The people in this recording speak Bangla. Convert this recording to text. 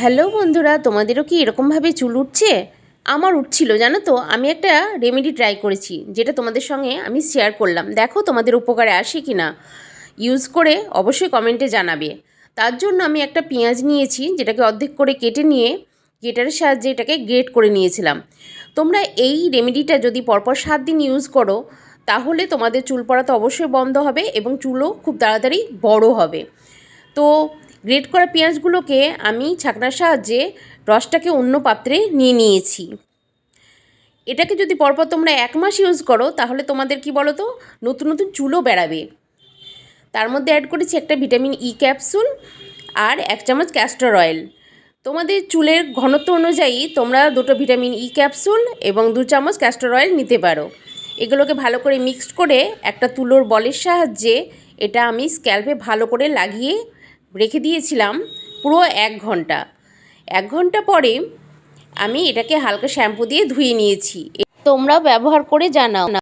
হ্যালো বন্ধুরা, তোমাদেরও কি এরকমভাবে চুল উঠছে? আমার উঠছিল, জানো তো? আমি একটা রেমেডি ট্রাই করেছি, যেটা তোমাদের সঙ্গে আমি শেয়ার করলাম। দেখো তোমাদের উপকারে আসে কি না ইউজ করে অবশ্যই কমেন্টে জানাবে। তার জন্য আমি একটা পেঁয়াজ নিয়েছি, যেটাকে অর্ধেক করে কেটে নিয়ে গেটারের সাহায্যে এটাকে গ্রেট করে নিয়েছিলাম। তোমরা এই রেমেডিটা যদি পরপর সাত দিন ইউজ করো, তাহলে তোমাদের চুল পড়া তো অবশ্যই বন্ধ হবে এবং চুলও খুব তাড়াতাড়ি বড় হবে। তো গ্রেট করা পেঁয়াজগুলোকে আমি ছাকনার সাহায্যে রসটাকে অন্য পাত্রে নিয়ে নিয়েছি। এটাকে যদি পরপর তোমরা এক মাস ইউজ করো, তাহলে তোমাদের কি বলো তো নতুন নতুন চুলও বেড়াবে। তার মধ্যে অ্যাড করেছি একটা ভিটামিন ই ক্যাপসুল আর এক চামচ ক্যাস্টর অয়েল তোমাদের চুলের ঘনত্ব অনুযায়ী তোমরা দুটো ভিটামিন ই ক্যাপসুল এবং দু চামচ ক্যাস্টর অয়েল নিতে পারো। এগুলোকে ভালো করে মিক্সড করে একটা তুলোর বলের সাহায্যে এটা আমি স্ক্যাল্পে ভালো করে লাগিয়ে রেখে দিয়েছিলাম পুরো এক ঘণ্টা। এক ঘণ্টা পরে আমি এটাকে হালকা শ্যাম্পু দিয়ে ধুয়ে নিয়েছি। তোমরাও ব্যবহার করে জানাও।